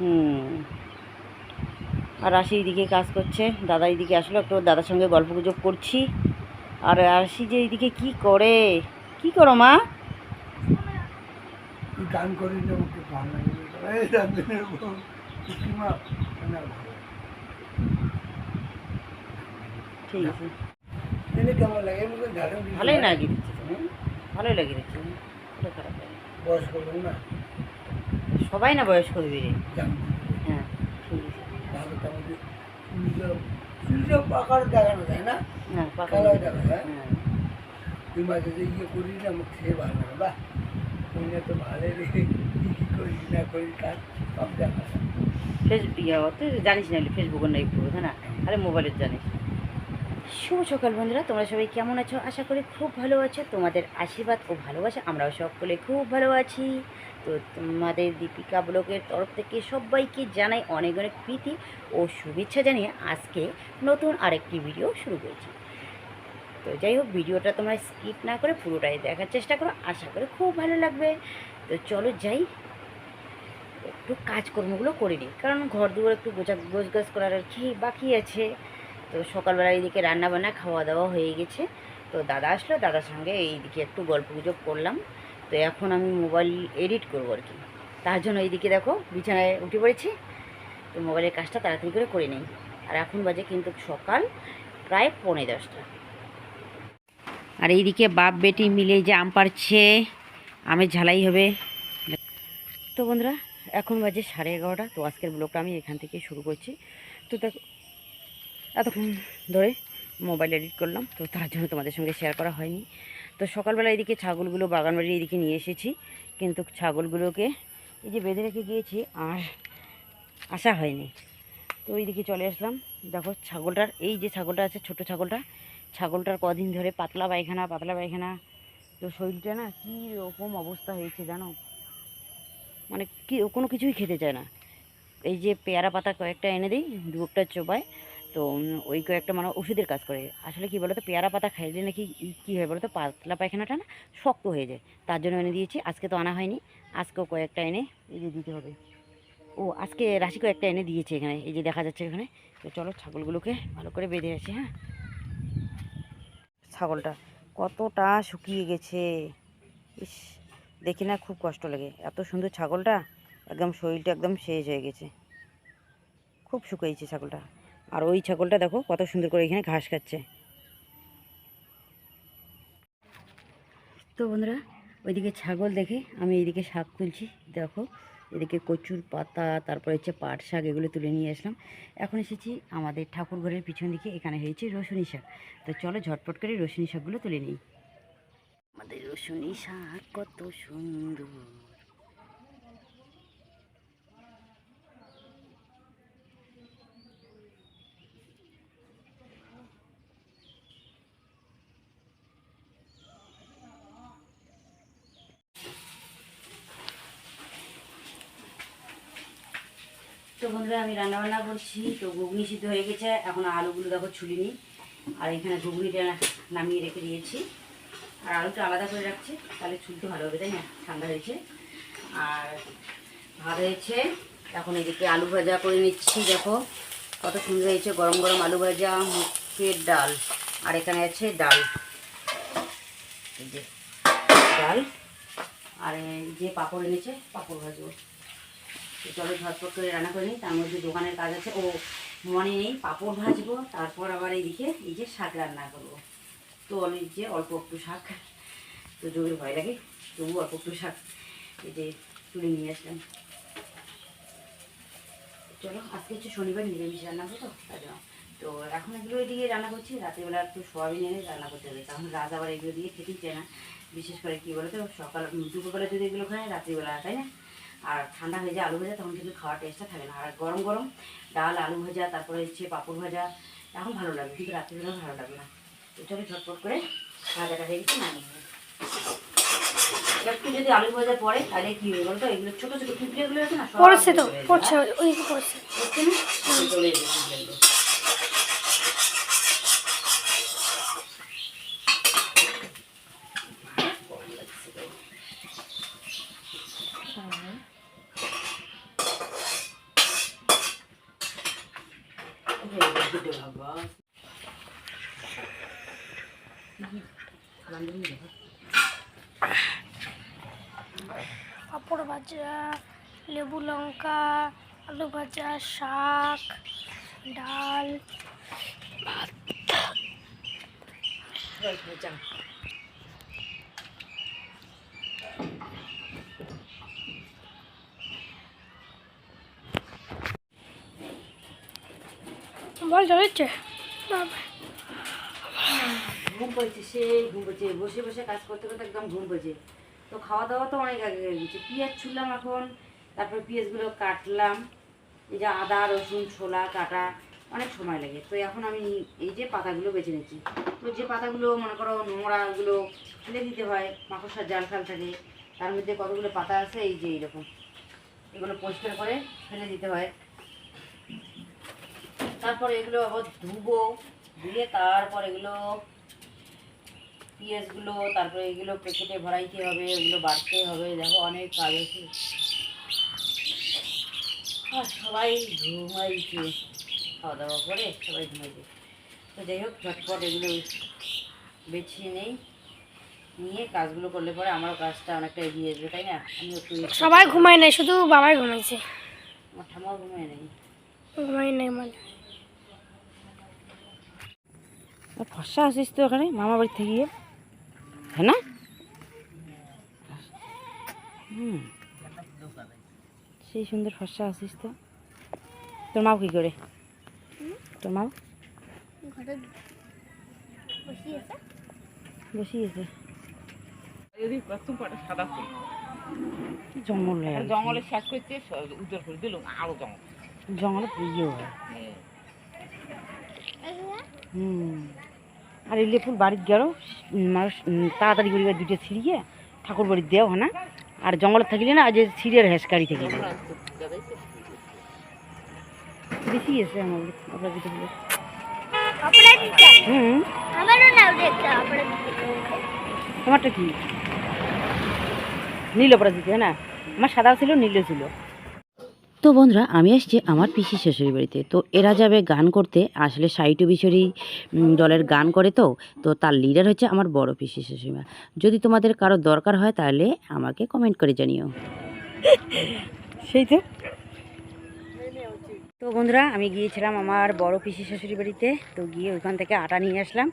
হুম। আর রাশি এইদিকে কাজ করছে দাদা এইদিকে আসলো একটু দাদার সঙ্গে গল্প গুজব করছি। আর রাশি যে এইদিকে কি করে? কি করো মা? গান করি। ঠিক আছে। লাগে? ভালোই ভালোই লাগে। বয়স্ক না? সবাই না বয়স্ক দিবি রে? হ্যাঁ দেখানো যায় না? হ্যাঁ হ্যাঁ? তুই মাঝে যে ইয়ে করি না আমার খেয়ে ভালো লাগে বাহ। তুই না তো ভালো রে কি করি না করি কাজ সব দেখা ফেসবুক জানিস না ফেসবুকের নাই পুরো হ্যাঁ আরে মোবাইলের জানিস। শুভ সকাল বন্ধুরা, তোমরা সবাই কেমন আছো? আশা করি খুব ভালো আছো। তোমাদের আশীর্বাদ ও ভালোবাসা, আমরাও সকলে খুব ভালো আছি। তো তোমাদের দীপিকা ব্লগের তরফ থেকে সবাইকে জানাই অনেক অনেক প্রীতি ও শুভেচ্ছা জানিয়ে আজকে নতুন আরেকটি ভিডিও শুরু করেছি। তো যাই হোক ভিডিওটা তোমরা স্কিপ না করে পুরোটাই দেখার চেষ্টা করো। আশা করি খুব ভালো লাগবে। তো চলো যাই। একটু কাজকর্মগুলো করে নিই। কারণ ঘর দুয়ার একটু গোছা গোছ গাছ করার আর কি বাকি আছে। তো সকালবেলা এইদিকে রান্না বান্না খাওয়া দাওয়া হয়ে গেছে। তো দাদা আসলো, দাদার সঙ্গে এইদিকে একটু গল্প গুজব করলাম। তো এখন আমি মোবাইল এডিট করব আর কি। তার জন্য এইদিকে দেখো, বিছানায় উঠে পড়েছি। তো মোবাইলের কাজটা তাড়াতাড়ি করে করে নেই। আর এখন বাজে কিন্তু সকাল প্রায় পৌনে দশটা। আর এইদিকে বাপ বেটি মিলে যে আম পাড়ছে, আমের ঝালাই হবে। তো বন্ধুরা, এখন বাজে সাড়ে এগারোটা। তো আজকের ব্লগটা আমি এখান থেকে শুরু করছি। তো দেখো এতক্ষণ ধরে মোবাইল এডিট করলাম, তো তার জন্য তোমাদের সঙ্গে শেয়ার করা হয়নি। তো সকালবেলা এদিকে ছাগলগুলো বাগানবাড়ির এদিকে নিয়ে এসেছি, কিন্তু ছাগলগুলোকে এই যে বেঁধে রেখে গিয়েছি আর আসা হয়নি। তো ওইদিকে চলে আসলাম। দেখো ছাগলটার, এই যে ছাগলটা আছে ছোট ছাগলটা, ছাগলটার কদিন ধরে পাতলা পায়খানা পাতলা পায়খানা। তো শরীরটা না কী রকম অবস্থা হয়েছে জানো? মানে কি, কোনো কিছুই খেতে চায় না। এই যে পেয়ারা পাতা কয়েকটা এনে দিই দু একটা তো ওই কয়েকটা মানে ওষুধের কাজ করে। আসলে কি বলতো, পেয়ারা পাতা খাইলে নাকি কী হয় বলতো, পাতলা পায়খানাটা না শক্ত হয়ে যায়। তার জন্য এনে দিয়েছি, আজকে তো আনা হয়নি, আজকেও কয়েকটা এনে এই যে দিতে হবে। ও, আজকে রাশি কয়েকটা এনে দিয়েছে এখানে, এই যে দেখা যাচ্ছে এখানে। তো চলো ছাগলগুলোকে ভালো করে বেঁধে আছে হ্যাঁ? ছাগলটা কতটা শুকিয়ে গেছে। ইস, দেখি না খুব কষ্ট লাগে। এত সুন্দর ছাগলটা, একদম শরীরটা একদম শেষ হয়ে গেছে। খুব শুকিয়েছে ছাগলটা। আর ওই ছাগলটা দেখো কত সুন্দর করে এখানে ঘাস খাচ্ছে। তো বন্ধুরা, ওইদিকে ছাগল দেখে আমি এইদিকে শাক তুলছি, দেখো। এদিকে কচুর পাতা, তারপরে হচ্ছে পাট শাক এগুলো তুলে নিয়ে আসলাম। এখন এসেছি আমাদের ঠাকুর ঘরের পিছন দিকে, এখানে হয়েছে রসুনি শাক। তো চলো ঝটপট করে রসুনি শাকগুলো তুলে নিই। আমাদের রসুনি শাক কত সুন্দর। তো বন্ধুরা, আমি রান্না বান্না করছি, তো ঘুগনি সিদ্ধ হয়ে গেছে। এখন আলুগুলো দেখো ছুলিনি। আর এখানে ঘুগনিটা নামিয়ে রেখে দিয়েছি। আর আলুটা আলাদা করে রাখছি, তাহলে ছুলতে ভালো হবে, তাই না? ঠান্ডা হয়েছে। আর ভাত হয়েছে। এখন এদিকে আলু ভাজা করে নিচ্ছি, দেখো। কত সুন্দর হয়েছে, গরম গরম আলু ভাজা, মুখের ডাল। আর এখানে আছে ডাল। যে ডাল। আর যে পাঁপড় এনেছে, পাঁপড় ভাজবো। চলো ঝটপট করে রান্না করে নিই, তার মধ্যে দোকানের কাজ আছে। ও মনে নেই, পাঁপড় ভাজবো, তারপর আবার এইদিকে এই যে শাক রান্না করব। তো অনেক যে অল্প একটু শাক, তো জোরে ভয় লাগে, তবু অল্প একটু শাক এই যে তুলে নিয়ে আসলাম। চলো, আজকে হচ্ছে শনিবার, নিরামিষ রান্না করব তো, তাই জন্য। তো এখন এগুলো দিয়ে রান্না করছি, রাত্রিবেলা একটু সোয়াবিন এনে রান্না করতে হবে, কারণ রাত আবার এগুলো দিয়ে খেতেই চায় না। বিশেষ করে কী বলতো, সকাল দুপুরবেলা যদি এগুলো খায়, রাত্রিবেলা, তাই না? আর ঠান্ডা হয়ে যায় আলু ভাজা তখন কিন্তু খাওয়ার টেস্টটা থাকে না। আর গরম গরম ডাল আলু ভাজা তারপরে হচ্ছে পাঁপড় ভাজা এখন ভালো লাগবে কিন্তু রাত্রিবেলা ভালো লাগবে না। এটাকে ঝটপট করে ভাজাটা হয়ে গেছে নামিয়ে একটু যদি আলু ভাজা পরে তাহলে কি হবে বলতো? এগুলো ছোটো ছোটো টুকরিগুলো আছে না পড়ছে তো পড়ছে ওই পড়ছে। চলে এসেছে পিঁপড়েগুলো। ছোট বাবা বান্ধবী দেখো পাঁপড় ভাজা, লেবু লঙ্কা, আলু ভাজা, শাক, ডাল। চল বল চলেছে ঘুম পেয়েছে সেই ঘুম পেয়েছে বসে বসে কাজ করতে করতে একদম ঘুম পেয়েছে তো খাওয়া দাওয়া তো অনেক আগে হয়ে গেছে। পেঁয়াজ ছুললাম এখন, তারপর পেঁয়াজগুলো কাটলাম। এই যে আদা, রসুন, ছোলা, কাটা, অনেক সময় লাগে। তো এখন আমি এই যে পাতাগুলো বেছে নিচ্ছি। তো যে পাতাগুলো মনে করো নোংরাগুলো ফেলে দিতে হয়, মাকড়সার জাল ফাল থাকে, তার মধ্যে কতগুলো পাতা আছে? এই যে এইরকম। এগুলো পরিষ্কার করে ফেলে দিতে হয়। তারপরে এগুলো আবার ধুবো, ধুয়ে তারপর এগুলো পেঁয়াজগুলো তারপরে এগুলো প্যাকেটে ভরাইতে হবে ওগুলো বাড়তে হবে দেখো অনেক কাজ আছে। সবাই ঘুমাইছে। খাওয়া দাওয়া করে সবাই ঘুমাইছে। তো যাই হোক ঝটপট এগুলো বেছিয়ে নেই নিয়ে কাজগুলো করলে পরে আমারও কাজটা অনেকটা এগিয়ে আসবে তাই না? আমি একটু সবাই ঘুমায় নাই শুধু বাবাই ঘুমাইছে। আমার ঠামাও ঘুমায় নেই। ঘুমাই নাই মানে। আর ফর্সা আসিস তো ওখানে মামা বাড়ি থেকে হ্যাঁ না? হুম। সেই সুন্দর ফর্সা আসিস তো। তোর মাও কী করে? তোর মাও? বসিয়েছে জঙ্গল জঙ্গলে শেষ করছে উজ্জ্বল করে দিল আরও জঙ্গল। জঙ্গলে ইয়ে হয়। হুম। আর এলে ফুল বাড়ির গেল মানুষ তাড়াতাড়ি করে দুটো ছিঁড়িয়ে ঠাকুর বাড়ির দেওয়া হয় না। আর জঙ্গলে থাকলে না যে সিরিয়ার হেসকারি থেকে বেশি এসে আমার আপনার হুম। তোমারটা কি? নীল অপরাজিত না? আমার সাদা ছিল নীল ছিল। তো বন্ধুরা, আমি আসছি আমার পিসি শ্বশুরি বাড়িতে তো এরা যাবে গান করতে। আসলে সাইটু বিশরি দলের গান করে তো। তো তার লিডার হচ্ছে আমার বড় পিসি শ্বশুরিমা। যদি তোমাদের কারও দরকার হয় তাহলে আমাকে কমেন্ট করে জানিও। সেই তো। তো বন্ধুরা, আমি গিয়েছিলাম আমার বড় পিসি শ্বশুরি বাড়িতে তো গিয়ে ওইখান থেকে আটা নিয়ে আসলাম।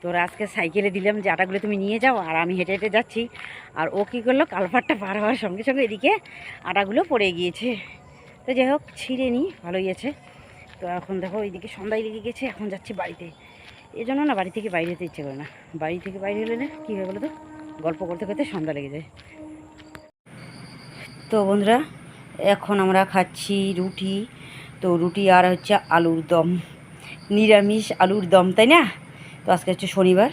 তো আজকে সাইকেলে দিলাম যে, আটাগুলো তুমি নিয়ে যাও আর আমি হেঁটে হেঁটে যাচ্ছি। আর ও কী করল কালপাটটা পার হওয়ার সঙ্গে সঙ্গে এদিকে আটাগুলো পড়ে গিয়েছে। তো যাই হোক, ছিঁড়ে নিই, ভালোই আছে। তো এখন দেখো এইদিকে সন্ধ্যায় লেগে গেছে, এখন যাচ্ছি বাড়িতে। এই জন্য না, বাড়ি থেকে বাইরে যেতে ইচ্ছে করে না। বাড়ি থেকে বাইরে হলে না, কী হয় বলো তো গল্প করতে করতে সন্ধ্যা লেগে যায়। তো বন্ধুরা, এখন আমরা খাচ্ছি রুটি। তো রুটি আর হচ্ছে আলুর দম। নিরামিষ আলুর দম, তাই না? তো আজকে হচ্ছে শনিবার।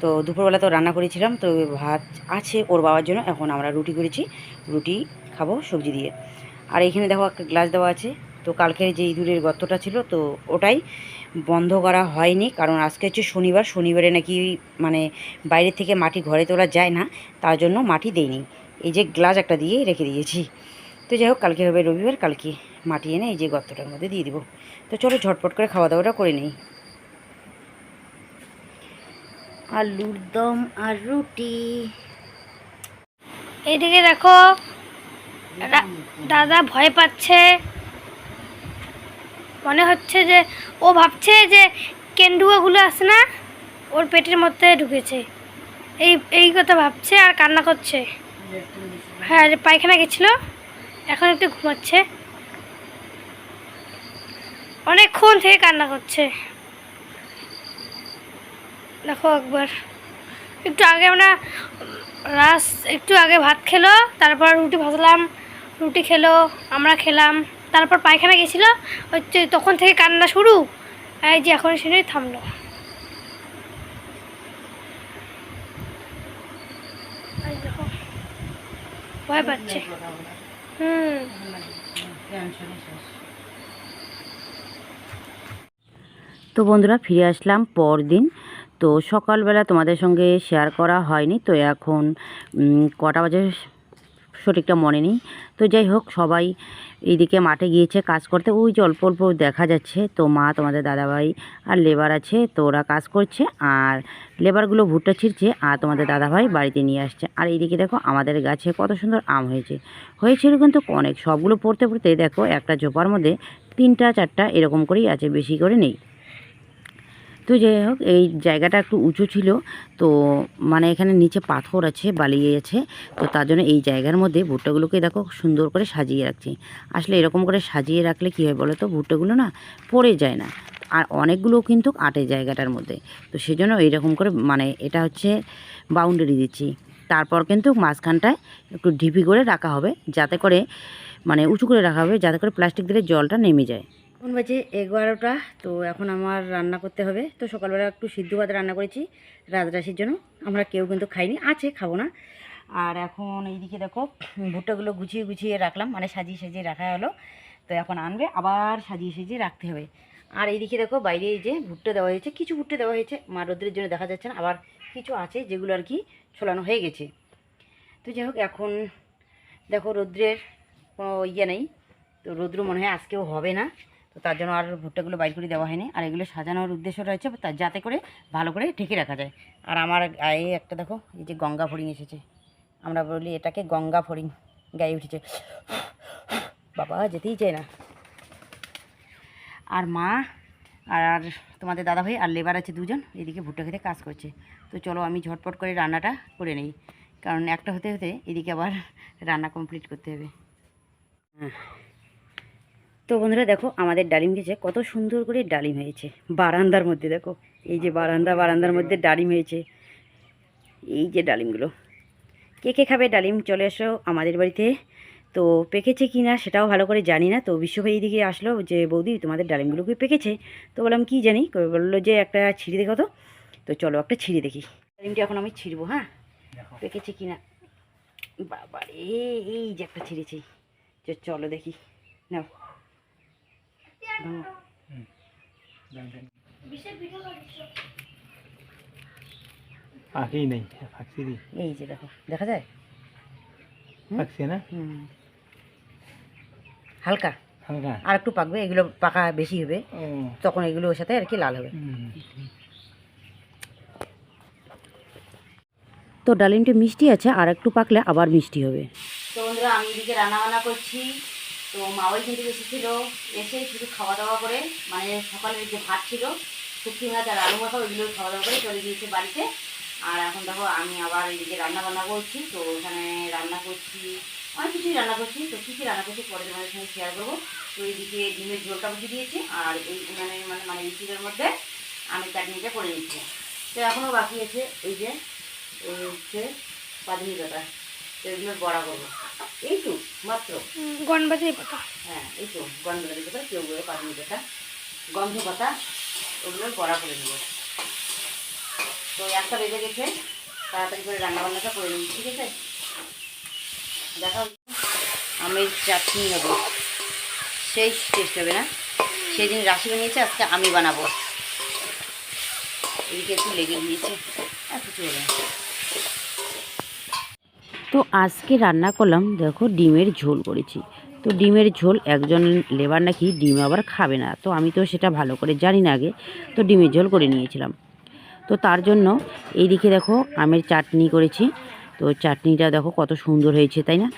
তো দুপুরবেলা তো রান্না করেছিলাম, তো ভাত আছে ওর বাবার জন্য, এখন আমরা রুটি করেছি। রুটি খাব, সবজি দিয়ে। আর এখানে দেখো একটা গ্লাস দেওয়া আছে। তো কালকের যে ইঁদুরের গর্তটা ছিল, তো ওটাই বন্ধ করা হয়নি। কারণ আজকে হচ্ছে শনিবার, শনিবারে নাকি মানে বাইরে থেকে মাটি ঘরে তোলা যায় না, তার জন্য মাটি দেয়নি এই যে গ্লাস একটা দিয়ে রেখে দিয়েছি। তো যাই হোক, কালকে হবে রবিবার, কালকে মাটি এনে এই যে গর্তটার মধ্যে দিয়ে দিব। তো চলো ঝটপট করে খাওয়া দাওয়াটা করে নিই। আলুর দম আর রুটি। এইদিকে দেখো দাদা ভয় পাচ্ছে। মনে হচ্ছে যে, ও ভাবছে যে কেন্দুয়াগুলো আছে না, ওর পেটের মধ্যে ঢুকেছে। এই এই কথা ভাবছে আর কান্না করছে। হ্যাঁ পায়খানা গেছিল, এখন একটু ঘুমাচ্ছে। অনেকক্ষণ থেকে কান্না করছে। দেখো একবার। একটু আগে আমরা রাস, একটু আগে ভাত খেলো, তারপর রুটি ভাজলাম। রুটি খেলো, আমরা খেলাম। তারপর পায়খানা গেছিল, হচ্ছে তখন থেকে কান্না শুরু। এই যে এখন শুনে থামলো। ভয় পাচ্ছে। তো বন্ধুরা, ফিরে আসলাম পরদিন। তো সকালবেলা তোমাদের সঙ্গে শেয়ার করা হয়নি। তো এখন কটা বাজে? সঠিকটা মনে নেই। তো যাই হোক, সবাই এইদিকে মাঠে গিয়েছে কাজ করতে। ওই যে অল্প অল্প দেখা যাচ্ছে, তো মা, তোমাদের দাদাভাই আর লেবার আছে, তো ওরা কাজ করছে। আর লেবারগুলো ভুট্টা ছিঁড়ছে, আর তোমাদের দাদাভাই বাড়িতে নিয়ে আসছে। আর এইদিকে দেখো, আমাদের গাছে কত সুন্দর আম হয়েছে। হয়েছিল কিন্তু অনেক। সবগুলো পড়তে পড়তে দেখো, একটা ঝোপার মধ্যে তিনটা, চারটা এরকম করেই আছে, বেশি করে নেই। তো যাই হোক, এই জায়গাটা একটু উঁচু ছিল, তো মানে এখানে নিচে পাথর আছে বালি আছে, তো তার জন্য এই জায়গার মধ্যে ভুট্টাগুলোকে দেখো সুন্দর করে সাজিয়ে রাখছি। আসলে এরকম করে সাজিয়ে রাখলে কী হয় বলো তো ভুট্টাগুলো না পড়ে যায় না, আর অনেকগুলো কিন্তু আটে জায়গাটার মধ্যে। তো সেজন্য এইরকম করে মানে এটা হচ্ছে বাউন্ডারি দিচ্ছি। তারপর কিন্তু মাঝখানটায় একটু ঢিপি করে রাখা হবে, যাতে করে মানে উঁচু করে রাখা হবে, যাতে করে প্লাস্টিক দিলে জলটা নেমে যায়। এখন বাজে এগারোটা, তো এখন আমার রান্না করতে হবে। তো সকালবেলা একটু সিদ্ধ ভাত রান্না করেছি রাজরাশির জন্য। আমরা কেউ কিন্তু খাইনি, আছে, খাব না। আর এখন এইদিকে দেখো, ভুট্টাগুলো গুছিয়ে গুছিয়ে রাখলাম মানে সাজিয়ে সাজিয়ে রাখা হলো। তো এখন আনবে, আবার সাজিয়ে সাজিয়ে রাখতে হবে। আর এইদিকে দেখো, বাইরে এই যে ভুট্টা দেওয়া হয়েছে, কিছু ভুট্টা দেওয়া হয়েছে। মা রোদ্রের জন্য দেখা যাচ্ছে না, আবার কিছু আছে যেগুলো আর কি ছোলানো হয়ে গেছে। তো যাই হোক, এখন দেখো রৌদ্রের ইয়ে নেই, তো রৌদ্র মনে হয় আজকেও হবে না। তো তার জন্য আর ভুট্টাগুলো বাইর করে দেওয়া হয়নি। আর এগুলো সাজানোর উদ্দেশ্য রয়েছে, তা যাতে করে ভালো করে ঢেকে রাখা যায়। আর আমার গায়ে একটা দেখো, এই যে গঙ্গা ফড়িং এসেছে। আমরা বলি এটাকে গঙ্গা ফড়িং, গায়ে উঠেছে। বাবা, যেতেই চায় না। আর মা, আর তোমাদের দাদা ভাই আর লেবার আছে দুজন, এদিকে ভুট্টা খেতে কাজ করছে। তো চলো আমি ঝটপট করে রান্নাটা করে নিই। কারণ একটা হতে হতে এদিকে আবার রান্না কমপ্লিট করতে হবে। হ্যাঁ তো বন্ধুরা দেখো আমাদের ডালিম গেছে কত সুন্দর করে ডালিম হয়েছে। বারান্দার মধ্যে দেখো এই যে বারান্দা বারান্দার মধ্যে ডালিম হয়েছে। এই যে ডালিমগুলো। কে কে খাবে ডালিম? চলে এসো আমাদের বাড়িতে। তো পেকেছে কি না সেটাও ভালো করে জানি না। তো বিশ্বভাই দিকে আসলো যে বৌদি তোমাদের ডালিমগুলো কি পেকেছে? তো বললাম কি জানি? বলল যে একটা ছিঁড়ে দেখো তো। তো চলো একটা ছিঁড়ে দেখি। ডালিমটা এখন আমি ছিঁড়বো হ্যাঁ? পেকেছে কি না? বাবা রে এই যে একটা ছিঁড়েছি। তো চলো দেখি। নাও। ভাঙো। নেই পাখি দি এই যে দেখো দেখা যায় হুম? না হুম হালকা হালকা আর একটু পাকবে এগুলো পাকা বেশি হবে। তখন এগুলো ওর সাথে আর কি লাল হবে। তো ডালিমটা মিষ্টি আছে আর একটু পাকলে আবার মিষ্টি হবে। তো বন্ধুরা আমি এদিকে রান্না বান্না করছি। তো মাওয়াই কিন্তু এসেছিল, এসে শুধু খাওয়া দাওয়া করে মানে সকালের যে ভাত ছিল শুক্তি ভাত আর আলু মাখা ওইগুলো খাওয়া দাওয়া করে চলে গিয়েছে বাড়িতে। আর এখন দেখো, আমি আবার এদিকে রান্না বান্না করছি, তো ওখানে রান্না করছি, অনেক কিছুই রান্না করছি, তো কী কী রান্না করছি পরে তোমাদের সঙ্গে শেয়ার করব। তো এইদিকে ডিমের ঝোলটা বুঝিয়ে দিয়েছি, আর এই উনানের মানে মানে ইউটিউবের মধ্যে আমি চাটনিটা করে নিচ্ছি। তো এখনও বাকি আছে, এই যে হচ্ছে পাদিনী পাতা তো এগুলোর বড়া করব। এইটু মাত্র। গণবাজি পাতা হ্যাঁ এই তো দিতে পারে কেউ বলে পাদিনী পাতা গন্ধ পাতা ওগুলোর বড়া করে নেব। তো একটা বেজে গেছে তাড়াতাড়ি করে রান্না বান্নাটা করে নিই ঠিক আছে? দেখা। আমের চাটনি হবে। সেই টেস্ট হবে না। সেদিন রাশি বানিয়েছে আজকে আমি বানাবো। এদিকে একটু লেগে গিয়েছে। আর কিছু হবে না। তো আজকে রান্না করলাম, দেখো ডিমের ঝোল করেছি। তো ডিমের ঝোল একজন লেবার নাকি ডিম আবার খাবে না, তো আমি তো সেটা ভালো করে জানি না আগে। তো ডিমের ঝোল করে নিয়েছিলাম। তো তার জন্য এইদিকে দেখো আমের চাটনি করেছি। তো চাটনিটা দেখো কত সুন্দর হয়েছে, তাই না?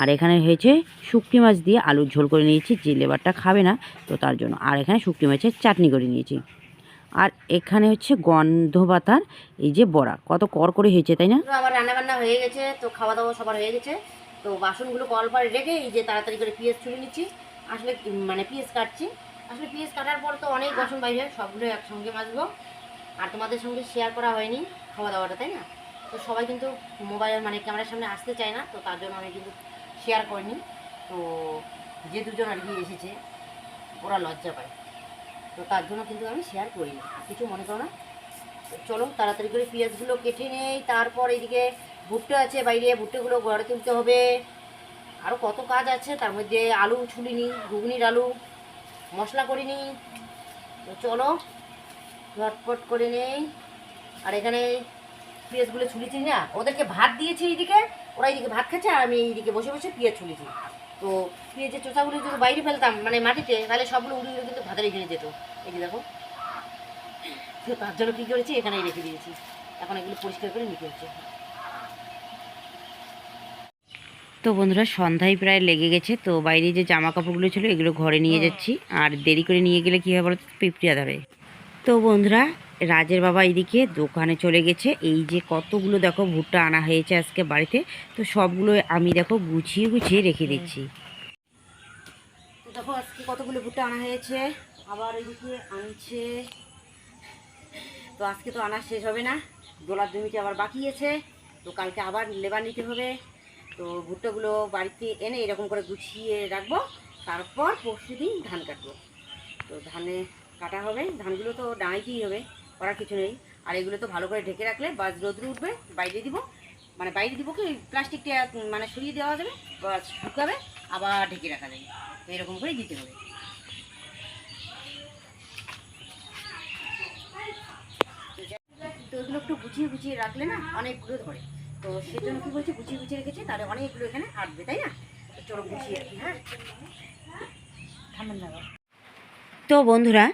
আর এখানে হয়েছে শুকটি মাছ দিয়ে আলুর ঝোল করে নিয়েছি, যে লেবারটা খাবে না, তো তার জন্য। আর এখানে শুকটি মাছের চাটনি করে নিয়েছি। আর এখানে হচ্ছে গন্ধ পাতার এই যে বড়া কত কর করে হয়েছে তাই না? আমার রান্না বান্না হয়ে গেছে তো খাওয়া দাওয়া সবার হয়ে গেছে। তো বাসনগুলো কল পরে রেখে এই যে তাড়াতাড়ি করে পিঁয়াজ ছুলে নিচ্ছি। আসলে মানে পিঁয়াজ কাটছি। আসলে পিঁয়াজ কাটার পর তো অনেক বাসন বাইরে হয়, সবগুলো একসঙ্গে মাজবো। আর তোমাদের সঙ্গে শেয়ার করা হয়নি খাওয়া দাওয়াটা তাই না? তো সবাই কিন্তু মোবাইল মানে ক্যামেরার সামনে আসতে চায় না তো তার জন্য আমি কিন্তু শেয়ার করিনি। তো যে দুজন আর কি এসেছে ওরা লজ্জা পায়। তো তার জন্য কিন্তু আমি শেয়ার করি না কিছু মনে করো না। চলো, তাড়াতাড়ি করে পেঁয়াজগুলো কেটে নেই। তারপর এইদিকে ভুট্টা আছে বাইরে। ভুট্টাগুলো ঘরে তুলতে হবে। আরও কত কাজ আছে, তার মধ্যে আলু ছুলিনি, ঘুগনির আলু, মশলা করিনি। তো চলো, ঝটপট করে নেই। আর এখানে পেঁয়াজগুলো ছুলিছি না, ওদেরকে ভাত দিয়েছি এইদিকে। ওরা এইদিকে ভাত খাচ্ছে আর আমি এইদিকে বসে বসে পেঁয়াজ ছুলেছি। তো পেঁয়াজের চোষাগুলো যদি বাইরে ফেলতাম মানে মাটিতে তাহলে সবগুলো উড়ে কিন্তু ভাতের এখানে যেত। এই যে দেখো তো তার জন্য কী করেছি এখানেই রেখে দিয়েছি। এখন এগুলো পরিষ্কার করে নিতে হচ্ছে। তো বন্ধুরা সন্ধ্যায় প্রায় লেগে গেছে তো বাইরে যে জামা কাপড়গুলো ছিল এগুলো ঘরে নিয়ে যাচ্ছি। আর দেরি করে নিয়ে গেলে কী হবে বলতো পিঁপড়িয়া ধরে। তো বন্ধুরা রাজের বাবা এদিকে দোকানে চলে গেছে। এই যে কতগুলো দেখো ভুট্টা আনা হয়েছে আজকে বাড়িতে, তো সবগুলো আমি দেখো গুছিয়ে গুছিয়ে রেখে দিচ্ছি। তো দেখো আজকে কতগুলো ভুট্টা আনা হয়েছে, আবার এদিকে আনছে। তো আজকে তো আনা শেষ হবে না, দোলার জমিতে আবার বাকি আছে, তো কালকে আবার লেবার নিতে হবে। তো ভুট্টাগুলো বাড়িতে এনে এরকম করে গুছিয়ে রাখব, তারপর পরশু দিন ধান কাটবো। তো ধানে কাটা হবে, ধানগুলো তো ডাঁড়াইতেই হবে। করার কিছু নেই। আর এগুলো তো ভালো করে ঢেকে রাখলে বা রোদ্রে উঠবে বাইরে দিব। মানে বাইরে দিব কি প্লাস্টিকটা মানে সরিয়ে দেওয়া যাবে বা শুকাবে আবার ঢেকে রাখা যাবে। তো এরকম করে দিতে হবে। তো এগুলো একটু গুছিয়ে গুছিয়ে রাখলে না অনেকগুলো ধরে। তো সেজন্য কী বলছি গুছিয়ে গুছিয়ে রেখেছি তাহলে অনেকগুলো এখানে আটবে তাই না? তো চলো গুছিয়ে রাখি হ্যাঁ? তো বন্ধুরা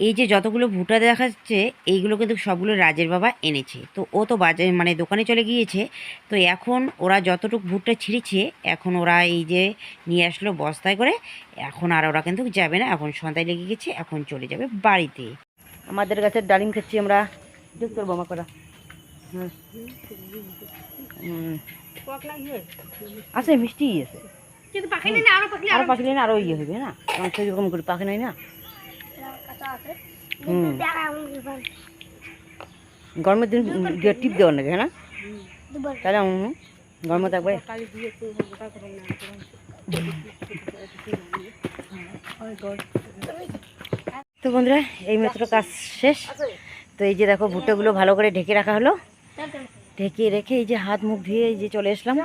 এই যে যতগুলো ভুট্টা দেখা যাচ্ছে এইগুলো কিন্তু সবগুলো রাজের বাবা এনেছে। তো ও তো বাজারে মানে দোকানে চলে গিয়েছে। তো এখন ওরা যতটুকু ভুট্টা ছিঁড়েছে এখন ওরা এই যে নিয়ে আসলো বস্তায় করে এখন আর ওরা কিন্তু যাবে না। এখন সন্ধ্যায় লেগে গেছে এখন চলে যাবে বাড়িতে। আমাদের গাছের ডালিম খাচ্ছি আমরা। তোর বোমা করা। আছে মিষ্টি আছে। আরও পাখি আরও ইয়ে হবে না? সেরকম করে পাখি নাই না? গরমের দিন টিপ দেওয়ার নাকি হ্যাঁ তাহলে গরমে থাকবে। তো বন্ধুরা এই মাত্র কাজ শেষ। তো এই যে দেখো ভুট্টাগুলো ভালো করে ঢেকে রাখা হলো। ঢেকে রেখে এই যে হাত মুখ ধুয়ে এই যে চলে আসলাম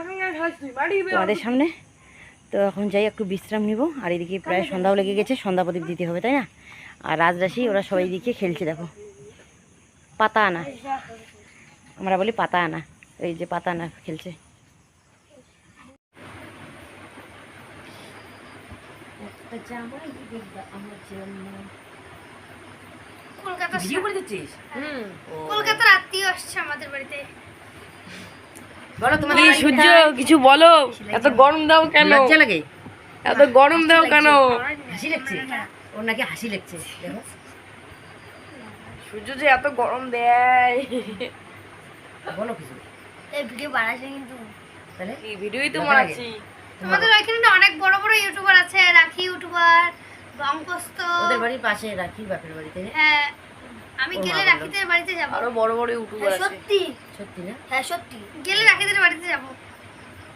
তোমাদের সামনে। তো এখন যাই একটু বিশ্রাম নিব। আর এদিকে প্রায় সন্ধ্যাও লেগে গেছে সন্ধ্যা প্রদীপ দিতে হবে তাই না? আর রাজরাশি ওরা সবাই দিকে খেলছে দেখো। পাতা আনা। আমরা বলি পাতা আনা। এই যে পাতা আনা খেলছে। কলকাতা ভিডিও করে দিচ্ছিস? কলকাতার আত্মীয় আসছে আমাদের বাড়িতে। বলো তোমাদের সূর্য কিছু বলো? এত গরম দাও কেন? লাগে। এত গরম দাও কেন? হাসি লাগছে। ওর নাকি হাসি লাগছে দেখো। সূর্য যে এত গরম দেয়। বলো কিছু। এই ভিডিও বানাইছে কিন্তু। তাহলে? এই ভিডিওই তো? মারাচ্ছি তোমাদের ওইখানে না অনেক বড় বড় ইউটিউবার আছে রাখি ইউটিউবার বঙ্কস্ত ওদের বাড়ির পাশে রাখি বাপের বাড়িতে হ্যাঁ আমি গেলে রাখিদের বাড়িতে যাব। আরও বড় বড় ইউটিউবার আছে। সত্যি। সত্যি না? হ্যাঁ সত্যি। গেলে রাখিদের বাড়িতে যাব।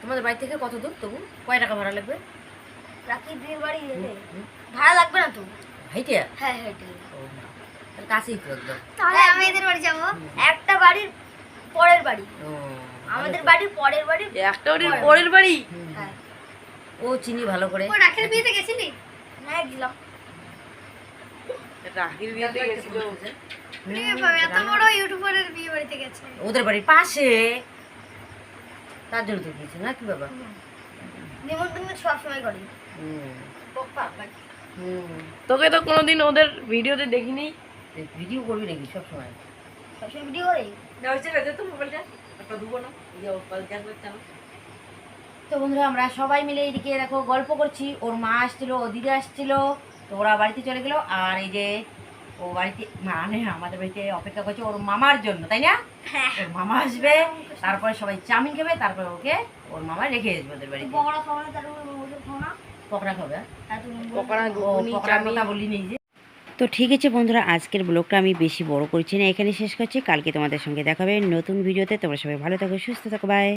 তোমাদের বাড়ি থেকে কত দূর তবু? কয় টাকা ভাড়া লাগবে? রাখিদের বাড়ি ভাড়া লাগবে না তো? হাইটে? হ্যাঁ হ্যাঁ ও না তাহলে কাছেই তো একদম। তাহলে আমি এদের বাড়ি যাব। একটা বাড়ির পরের বাড়ি। আমাদের বাড়ির পরের বাড়ি একটা ওর পরের বাড়ি। হ্যাঁ। ও চিনি ভালো করে। ও রাখির বিয়েতে গেছিলি? না গেলাম। রাখির বিয়েতে গেছিল। এত বড় ইউটিউবারের বিয়ে বাড়িতে গেছে। ওদের বাড়ির পাশে। তার জন্য তো গিয়েছে না কি বাবা নিমন্ত্রণ সবসময় করি। তোকে তো কোনোদিন ওদের ভিডিওতে দেখিনি? ভিডিও করবি নাকি সব সময় সবসময় ভিডিও করি। তো বন্ধুরা আমরা সবাই মিলে এইদিকে দেখো গল্প করছি। ওর মা আসছিল ও দিদি আসছিল তো ওরা বাড়িতে চলে গেল। আর এই যে ও বাড়িতে মানে আমাদের বাড়িতে অপেক্ষা করছে ওর মামার জন্য তাই না? ওর মামা আসবে তারপরে সবাই চাউমিন খাবে তারপরে ওকে ওর মামা রেখে আসবে ওদের বাড়িতে। পকোড়া পকড়া পকোড়া বলি নেই যে। তো ঠিক আছে বন্ধুরা আজকের ব্লগটা আমি বেশি বড় করছি না এখানে শেষ করছি। কালকে তোমাদের সঙ্গে দেখাবে নতুন ভিডিওতে। তোমরা সবাই ভালো থাকো সুস্থ থাকো বাই